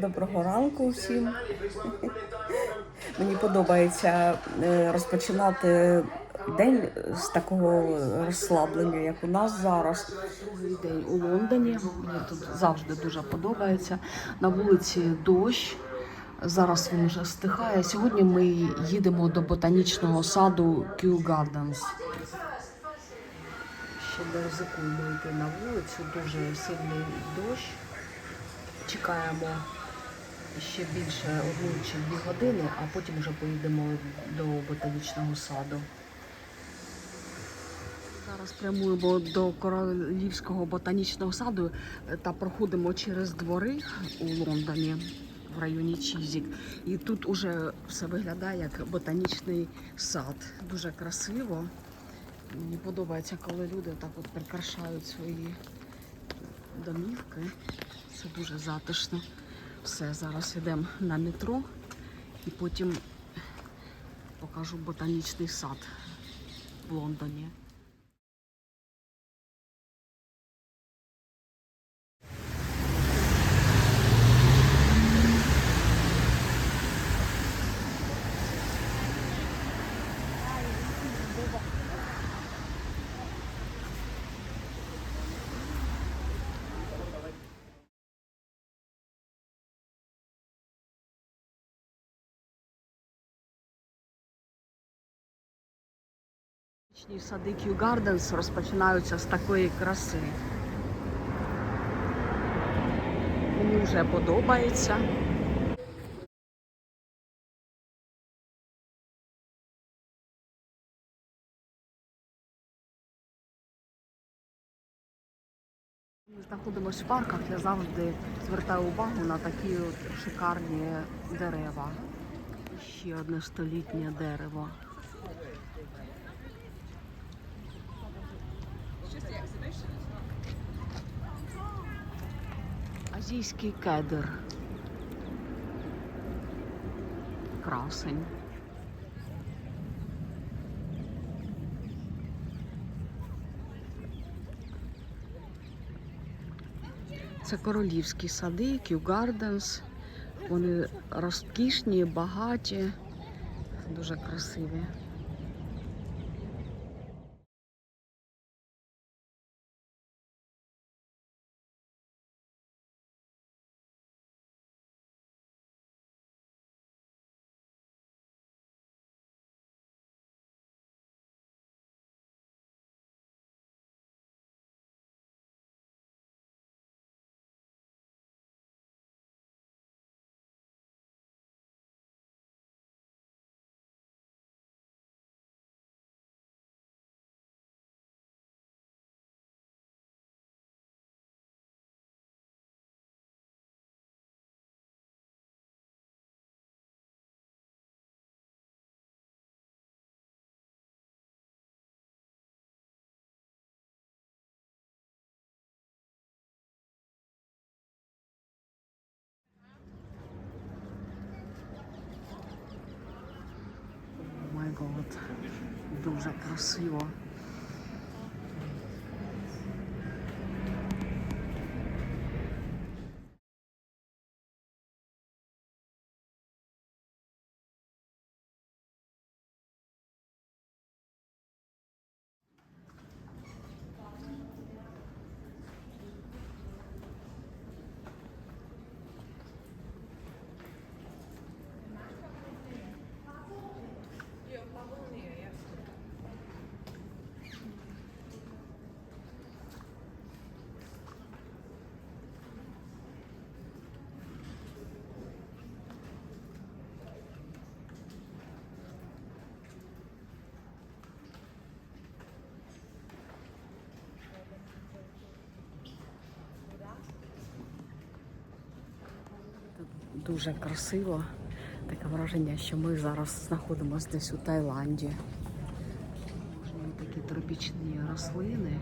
Доброго ранку всім. Мені подобається е, розпочинати день з такого розслаблення, як у нас зараз. Другий день у Лондоні. Мені тут завжди дуже подобається. На вулиці дощ. Зараз він вже стихає. Сьогодні ми їдемо до ботанічного саду Kew Gardens. Ще не ризикуємо йти на вулицю. Дуже сильний дощ. Чекаємо ще більше одну чи дві години, а потім вже поїдемо до ботанічного саду. Зараз прямуємо до Королівського ботанічного саду та проходимо через двори у Лондоні в районі Чізік. І тут уже все виглядає як ботанічний сад. Дуже красиво. Мені подобається, коли люди так от прикрашають свої домівки. Це дуже затишно. Все, зараз йдемо на метро і потім покажу ботанічний сад в Лондоні. Ботанічні сади Kew Gardens розпочинаються з такої краси. Мені вже подобається. Ми знаходимося в парках, я завжди звертаю увагу на такі от шикарні дерева. Ще одне столітнє дерево. Азійський кедр. Красень. Це королівські сади, Gardens. Вони розкішні, багаті, дуже красиві. Дуже красиво. Тут дуже красиво. Таке враження, що ми зараз знаходимося десь у Таїланді. Такі тропічні рослини.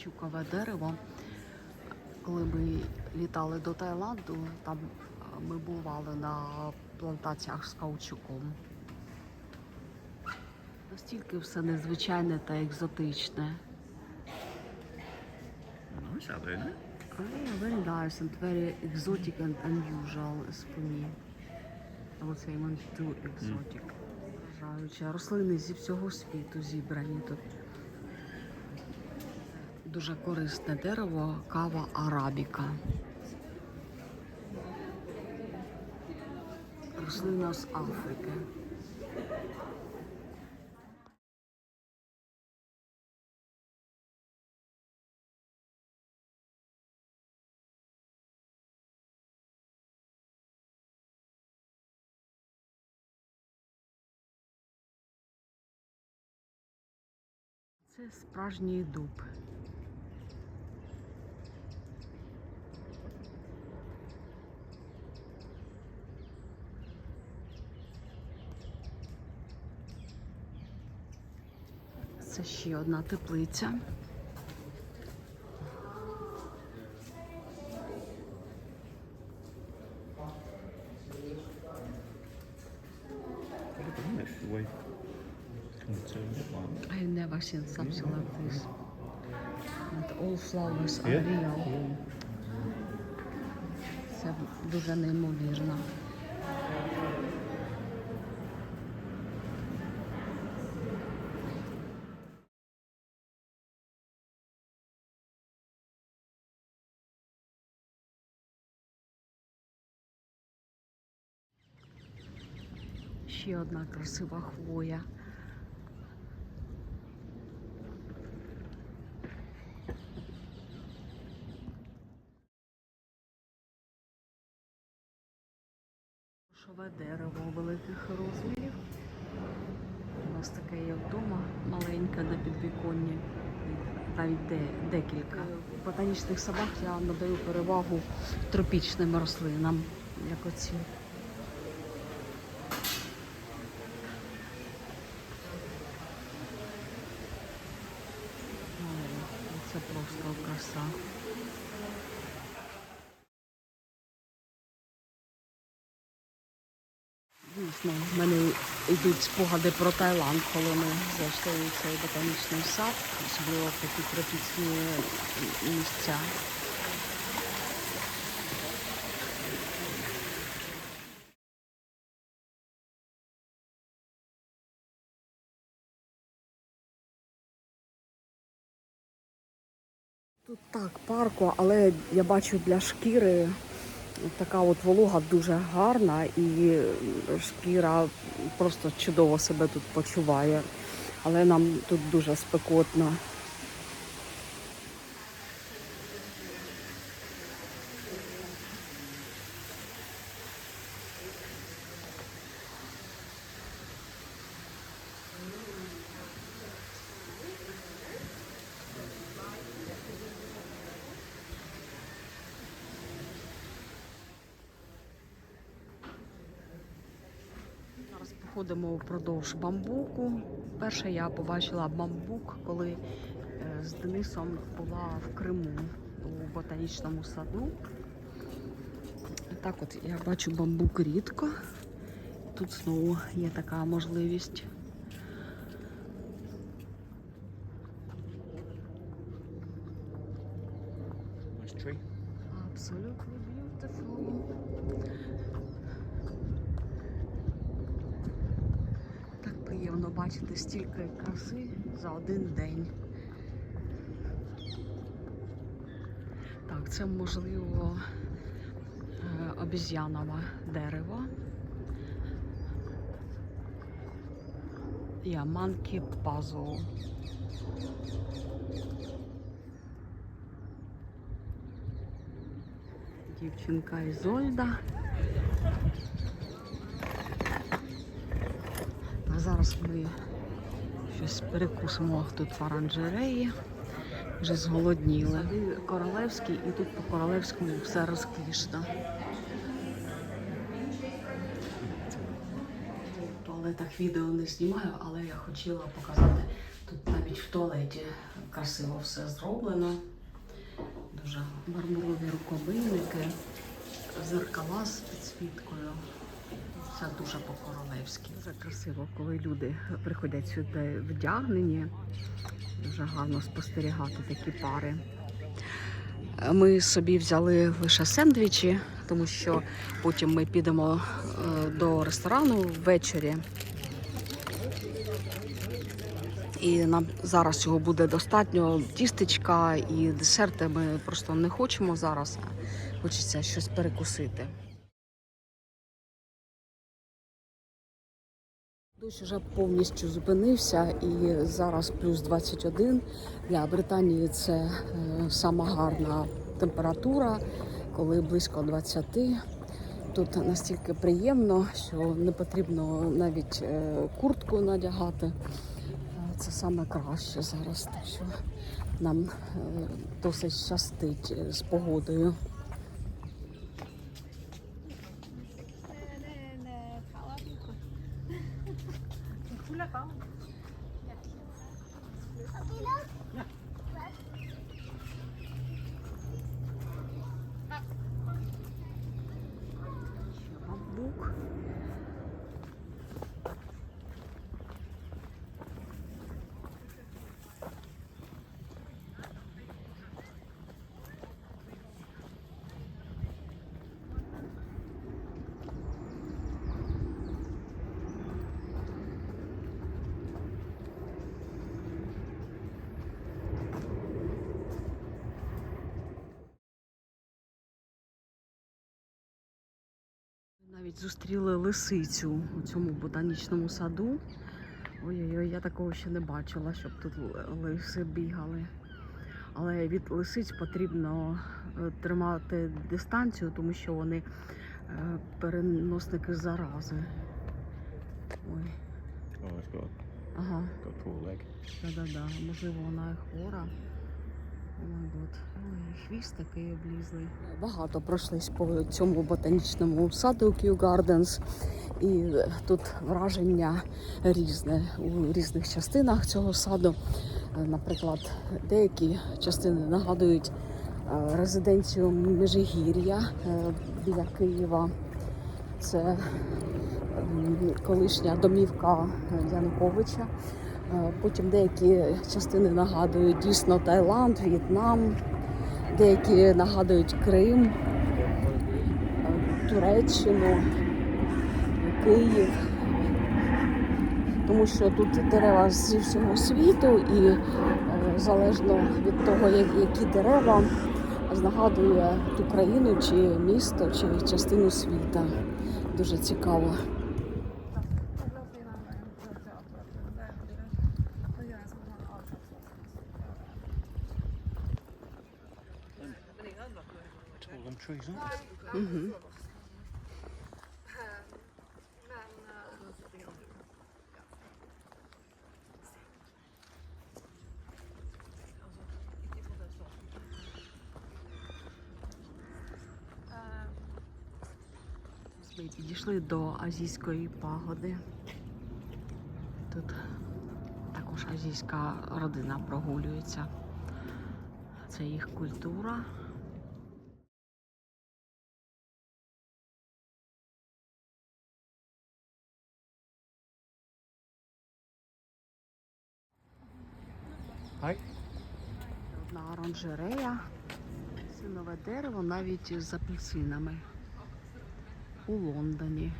Каучукове дерево. Коли ми літали до Таїланду, там е, ми бували на плантаціях з каучуком. Настільки все незвичайне та екзотичне. Very nice and very exotic and unusual for me. I would say too exotic. Рослини зі всього світу зібрані тут. Дуже корисне дерево, кава арабіка. Рослина з Африки. Це справжній дуб. Це ще одна теплиця. I've never seen something like this. And all flowers are real. Це дуже неймовірно. Ще одна красива хвоя. Шове дерево великих розмірів. У нас таке є вдома, маленьке на підвіконні, навіть де, декілька. В ботанічних садах я надаю перевагу тропічним рослинам, як оці. Ой, Це просто краса. Дійсно, в мене йдуть спогади про Таїланд, коли ми зайшли у цей ботанічний сад, особливо в такі тропічні місця. Тут так, парку, але я бачу для шкіри така от волога дуже гарна і шкіра просто чудово себе тут почуває. Але нам тут дуже спекотно. Походимо впродовж бамбуку. Перше я побачила бамбук, коли е, з Денисом була в Криму у ботанічному саду. Так от я бачу бамбук рідко. Тут знову є така можливість. nice tree. Absolutely beautiful. Так приємно бачити стільки краси за один день. Так, це можливо е, обіз'янове дерево. Я monkey puzzle. Дівчинка Ізольда. А зараз ми щось перекусимо тут в оранжереї. Вже зголодніли. Королевський і тут по королевському все розкішно. В туалетах відео не знімаю, але я хотіла показати Тут навіть в туалеті красиво все зроблено. Дуже мармурові рукобийники, зеркала з підсвіткою. Все дуже по-королевськи. Дуже красиво, коли люди приходять сюди вдягнені. Дуже гарно спостерігати такі пари. Ми собі взяли лише сендвічі, тому що потім ми підемо е, до ресторану ввечері. І нам зараз цього буде достатньо. Тістечка і десерти ми просто не хочемо зараз. Хочеться щось перекусити. Дощ вже повністю зупинився, і зараз плюс 21. Для Британії це е, сама гарна температура, коли близько 20. Тут настільки приємно, що не потрібно навіть е, куртку надягати. Е, Це саме краще зараз, так що нам досить щастить з погодою. Навіть зустріли лисицю у цьому ботанічному саду. Ой-ой-ой, я такого ще не бачила, щоб тут лиси бігали. Але від лисиць потрібно е, тримати дистанцію, тому що вони е, переносники зарази. Ой, Oh, ага, да-да-да. Можливо, вона і хвора. О май гот. Ой, хвіст такий облізлий. Багато пройшлись по цьому ботанічному саду Kew Gardens. І тут враження різне у різних частинах цього саду. Наприклад, деякі частини нагадують е, резиденцію Межигір'я е, біля Києва. Це колишня домівка Януковича. Е, Потім деякі частини нагадують дійсно Таїланд, В'єтнам, деякі нагадують Крим, е, Туреччину, Київ. Тому що тут дерева зі всього світу, і е, залежно від того, які дерева, нагадує ту країну, чи місто, чи частину світа. Дуже цікаво. Підійшли до азійської пагоди. Тут також азійська родина прогулюється. Це їх культура. Оранжерея, синове дерево навіть з апельсинами у Лондоні.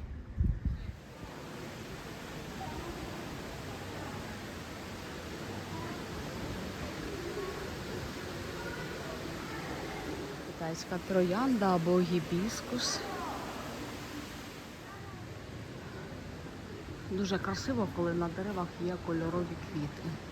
Китайська троянда або гібіскус. Дуже красиво, коли на деревах є кольорові квіти.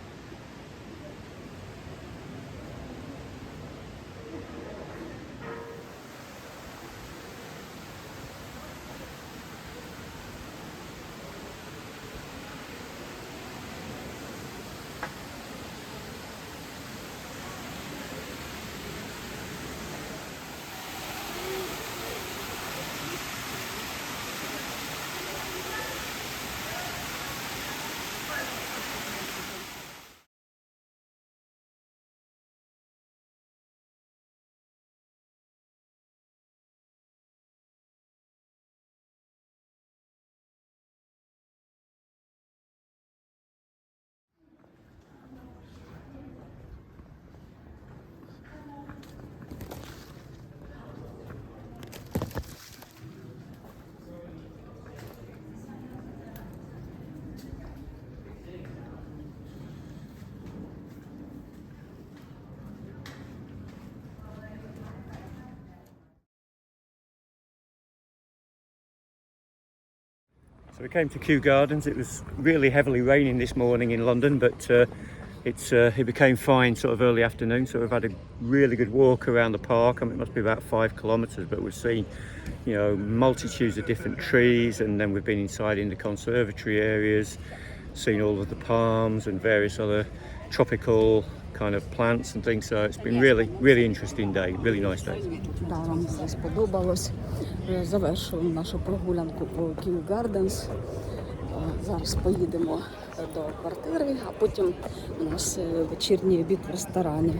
So we came to Kew Gardens. It was really heavily raining this morning in London, but uh, it's uh, it became fine sort of early afternoon. So we've had a really good walk around the park. I mean, it must be about five kilometres, but we've seen, you know, multitudes of different trees, and then we've been inside in the conservatory areas, seen all of the palms and various other tropical kind of plants and things. So it's been really, really interesting day, really nice day. Да, нам все сподобалось. Завершили нашу прогулянку по Kew Gardens. Е, Зараз поїдемо до квартири, а потім у нас е, вечірній обід в ресторані.